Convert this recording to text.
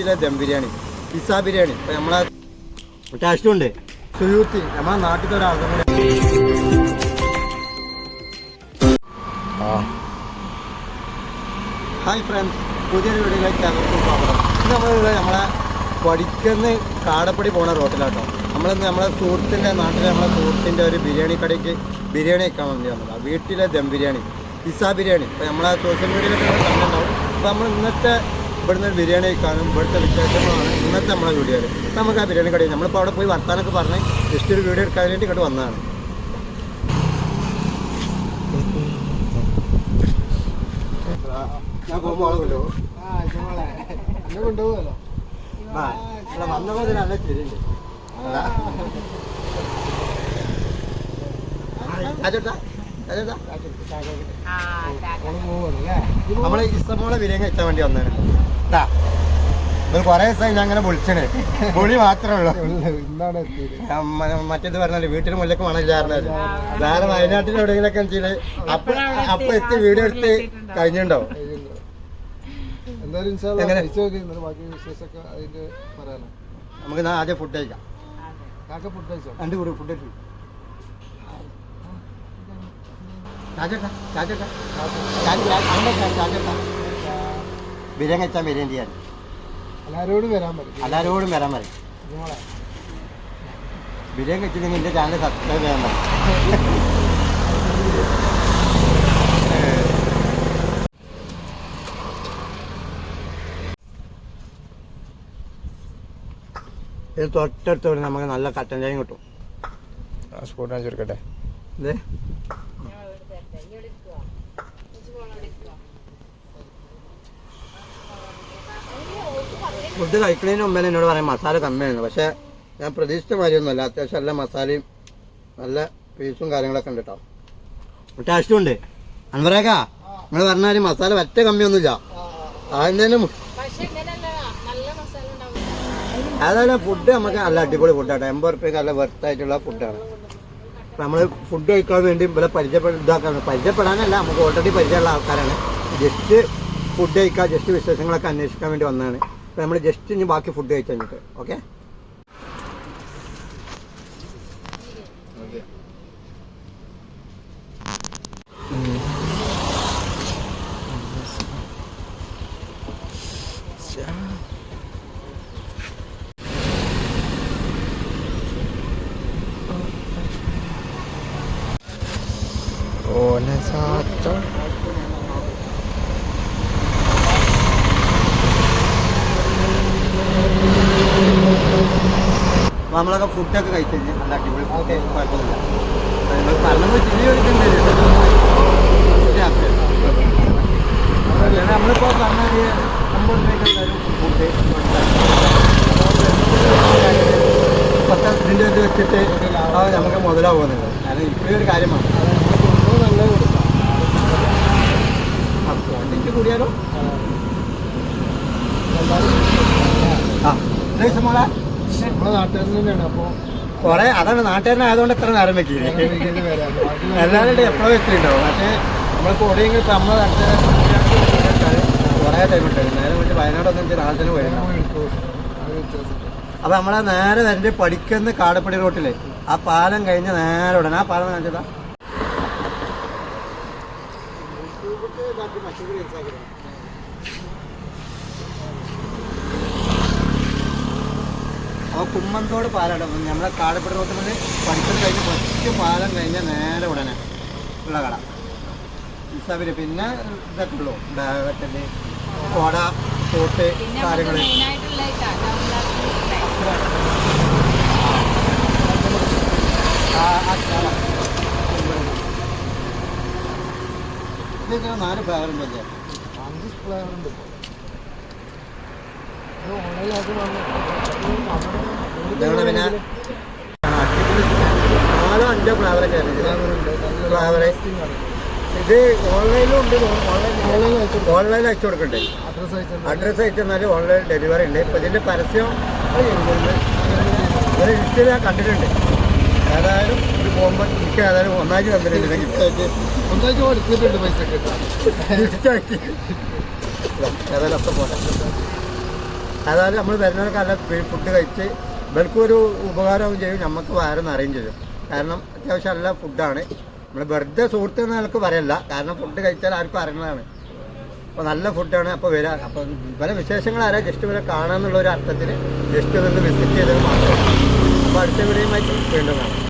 വീട്ടിലെ ദം ബിരിയാണി പിസ്സ ബിരിയാണി. ഇപ്പം നമ്മളെ ടാസ്റ്റും ഉണ്ട് സുയൂത്തി നമ്മളെ നാട്ടിലത്തെ ഒരാൾക്കും ഹായ് ഫ്രണ്ട്സ് പുതിയൊരു വീഡിയോയിലേക്ക് എല്ലാവർക്കും സ്വാഗതം. നമ്മളെ പഠിക്കുന്ന കാടപ്പടി പോണ റോട്ടിലാട്ടോ. നമ്മളിന്ന് നമ്മളെ സുഹൃത്തിന്റെ നാട്ടിലെ നമ്മളെ സുഹൃത്തിന്റെ ഒരു ബിരിയാണി കടയ്ക്ക് ബിരിയാണി വെക്കാൻ വേണ്ടി വന്നതാണ് വീട്ടിലെ ദം ബിരിയാണി പിസ്സ ബിരിയാണി. ഇപ്പോൾ നമ്മളെ സോഷ്യൽ മീഡിയയിലൊക്കെ കണ്ടിട്ടുണ്ടാവും. അപ്പോൾ നമ്മൾ ഇന്നത്തെ ഇവിടുന്ന് ഒരു ബിരിയാണി കഴിക്കാനും ഇവിടുത്തെ വിശേഷമാണ് ഇന്നത്തെ നമ്മളെ വീഡിയോയിൽ അപ്പോൾ നമുക്ക് ആ ബിരിയാണി കടയിൽ നമ്മളിപ്പോൾ അവിടെ പോയി വർത്താനൊക്കെ പറഞ്ഞ് ജസ്റ്റ് ഒരു വീഡിയോ എടുക്കാൻ വേണ്ടി ഇങ്ങോട്ട് വന്നതാണ്. ഞാൻ കൊണ്ടുപോകല്ലോ ആ, ഇതിന് നല്ല ചിരിയുണ്ട്. അതാ. നമ്മൾ ഇഷ്ടംപോലെ ബിരിയാണി കഴിച്ചാൻ വേണ്ടി വന്നതാണ്. ഇതാ. ഇത് കുറെ ദിവസമായി ഞാൻ അങ്ങനെ വിളിച്ചണേ. വിളി മാത്രമേ ഉള്ളൂ. മറ്റേത് പറഞ്ഞാൽ വീട്ടിന് മുല്ലക്ക് മണമില്ലായിരുന്നത് വേറെ വയനാട്ടിൽ എവിടെയെങ്കിലൊക്കെ വെച്ചാൽ അപ്പൊ അപ്പൊ എത്തി വീഡിയോ എടുത്ത് കഴിഞ്ഞിട്ടുണ്ടോ? നമുക്ക് ആദ്യം ഫുഡ് കഴിക്കാം. ഫുഡ് കഴിച്ചോ? രണ്ട് കൂടി ഫുഡ് കഴിച്ചു. ബിരിയാണി ചെയ്യാൻ എല്ലാരോടും വരാൻ പറ്റും എല്ലാവരോടും വരാൻ പറയും. ചാനൽ സബ്സ്ക്രൈബ് ചെയ്യാൻ പറയും. ഇത് തൊട്ടടുത്തോടെ നമുക്ക് നല്ല കട്ടൻ ചായം കിട്ടും. സ്പോട്ട് കാണിച്ചു കൊടുക്കട്ടെ ഇത് ഫുഡ് കഴിക്കുന്നതിന് മുമ്പേ എന്നോട് പറയാം മസാല കമ്മിയായിരുന്നു പക്ഷെ ഞാൻ പ്രതീക്ഷിച്ച മാതിരിയൊന്നുമല്ല. അത്യാവശ്യം നല്ല മസാലയും നല്ല പീസും കാര്യങ്ങളൊക്കെ ഉണ്ട് കേട്ടോ ടേസ്റ്റും ഉണ്ട്. അൻവറേക്കാ നിങ്ങൾ പറഞ്ഞാൽ മസാല പറ്റ കമ്മിയൊന്നുമില്ല. ഉണ്ടാവും ഏതായാലും ഫുഡ് നമുക്ക് നല്ല അടിപൊളി ഫുഡാണ് എൺപത് റുപ്യക്ക് നല്ല വെർത്തായിട്ടുള്ള ഫുഡാണ് നമ്മൾ ഫുഡ് കഴിക്കാൻ വേണ്ടി ഇവിടെ പരിചയപ്പെട ഇതാക്കാൻ പരിചയപ്പെടാനല്ല നമുക്ക് ഓൾറെഡി പരിചയമുള്ള ആൾക്കാരാണ്. ജസ്റ്റ് ഫുഡ് കഴിക്കാൻ ജസ്റ്റ് വിശേഷങ്ങളൊക്കെ അന്വേഷിക്കാൻ വേണ്ടി വന്നതാണ്. അപ്പോൾ നമ്മൾ ജസ്റ്റ് ഇനി ബാക്കി ഫുഡ് കഴിച്ചു കഴിഞ്ഞിട്ട് ഓക്കെ ഓനെ Sato. നമ്മളൊക്കെ ഫുഡൊക്കെ കഴിച്ചു കഴിഞ്ഞ് നല്ല അടിപൊളി ഫുഡ് കുഴപ്പമൊന്നുമില്ല നിങ്ങൾ പറഞ്ഞപ്പോൾ ചിരി എടുക്കുന്നുണ്ട് നമ്മളിപ്പോൾ പറഞ്ഞ അമ്പത് രൂപയ്ക്ക് ഫുഡ് പത്ത് ഇതിന്റെ ഇത് വെച്ചിട്ട് നമുക്ക് മുതലാവുന്നത് കാരണം ഇപ്പോഴൊരു ഒരു കാര്യമാണ് നല്ല കൊടുക്കാം ആ ക്വാണ്ടിറ്റി കൂടിയാലോ ആ ഇത് മോളെ? നമ്മളെ കുറെ അതാണ് നാട്ടുകാരനായതുകൊണ്ട് എത്ര നേരം വെക്കില്ല? എല്ലാവരും എപ്പോഴും വെച്ചിട്ടുണ്ടാവും പക്ഷേ നമ്മൾ കൊടിയെങ്കിൽ നമ്മളെ നമ്മൾ കുറേ ടൈം ഉണ്ടായിരുന്നു നേരെ വിട്ട് വയനാടൊന്നും ഒന്നും തന്നെ വരണം. അപ്പം നമ്മളെ നേരെ വരേണ്ട പഠിക്കുന്ന കാടപ്പടി റോട്ടിൽ ആ പാലം കഴിഞ്ഞ് നേരെ ഉടനെ ആ പാലം കാണിച്ചതാ അപ്പോൾ കുമ്മന്തോട് പാലാണ് നമ്മളെ കാടപ്പെട്ട റോട്ടിൽ നിന്ന് പഠിക്കുന്നത് കഴിഞ്ഞ് കുറച്ച് പാലം കഴിഞ്ഞ നേരെ ഉടനെ ഉള്ള കട. ഇസാബിന് പിന്നെ ഇതൊക്കെ ഉള്ളൂ. ബാഗറ്റൽ കോട തോട്ട് കാര്യങ്ങൾ ഇതൊക്കെ നാല് ഫ്ലേവറുണ്ടല്ലേ അഞ്ച് ഫ്ലയർ ഉണ്ട് ഇപ്പൊ. ഇത് ഓൺലൈനിൽ അത് വന്നു. ഇതാണ് പിന്നെ? നാലോ അഞ്ചോ ഫ്ലേവറൊക്കെ. ഫ്ലേവർ ഇത് ഓൺലൈനിലും ഉണ്ട്. ഓൺലൈൻ ഓൺലൈനിൽ അയച്ചു കൊടുക്കണ്ടേ? അഡ്രസ്സ് അയച്ചെന്നാൽ ഓൺലൈൻ ഡെലിവറി ഉണ്ട്. ഇപ്പം ഇതിന്റെ പരസ്യം ഒരു ലിസ്റ്റിൽ ഞാൻ കണ്ടിട്ടുണ്ട്. ഏതായാലും ഒരു പോകുമ്പോൾ എനിക്ക് ഏതായാലും ഒന്നാഴ്ച തന്നിട്ടുണ്ട് ഗിഫ്റ്റ് ആയിട്ട് ഒന്നാഴ്ച കൊടുത്തിട്ടുണ്ട് പൈസ കിട്ടാൻ ഗിഫ്റ്റ് ആയിട്ട് ഏതായാലും അപ്പം പോട്ടെ. അതായത് നമ്മൾ വരുന്നവർക്ക് നല്ല ഫുഡ് കഴിച്ച് ഇവർക്കും ഒരു ഉപകാരവും ചെയ്യും നമുക്ക് വയറ് നിറയും ചെയ്യും. കാരണം അത്യാവശ്യം നല്ല ഫുഡാണ് നമ്മൾ വെറുതെ സുഹൃത്ത് എന്ന് നിലയ്ക്ക് പറയല്ല. കാരണം ഫുഡ് കഴിച്ചാൽ ആർക്കും അറിയുന്നതാണ്. അപ്പോൾ നല്ല ഫുഡാണ് അപ്പോൾ വരാ. അപ്പോൾ പല വിശേഷങ്ങൾ ആരാ ജസ്റ്റ് ഇവരെ കാണാമെന്നുള്ള ഒരു അർത്ഥത്തിൽ ജസ്റ്റ് ഒന്ന് വിസിറ്റ് ചെയ്തത് മാത്രം. അപ്പോൾ അടുത്ത വീഡിയോയുമായി വീണ്ടും കാണാം.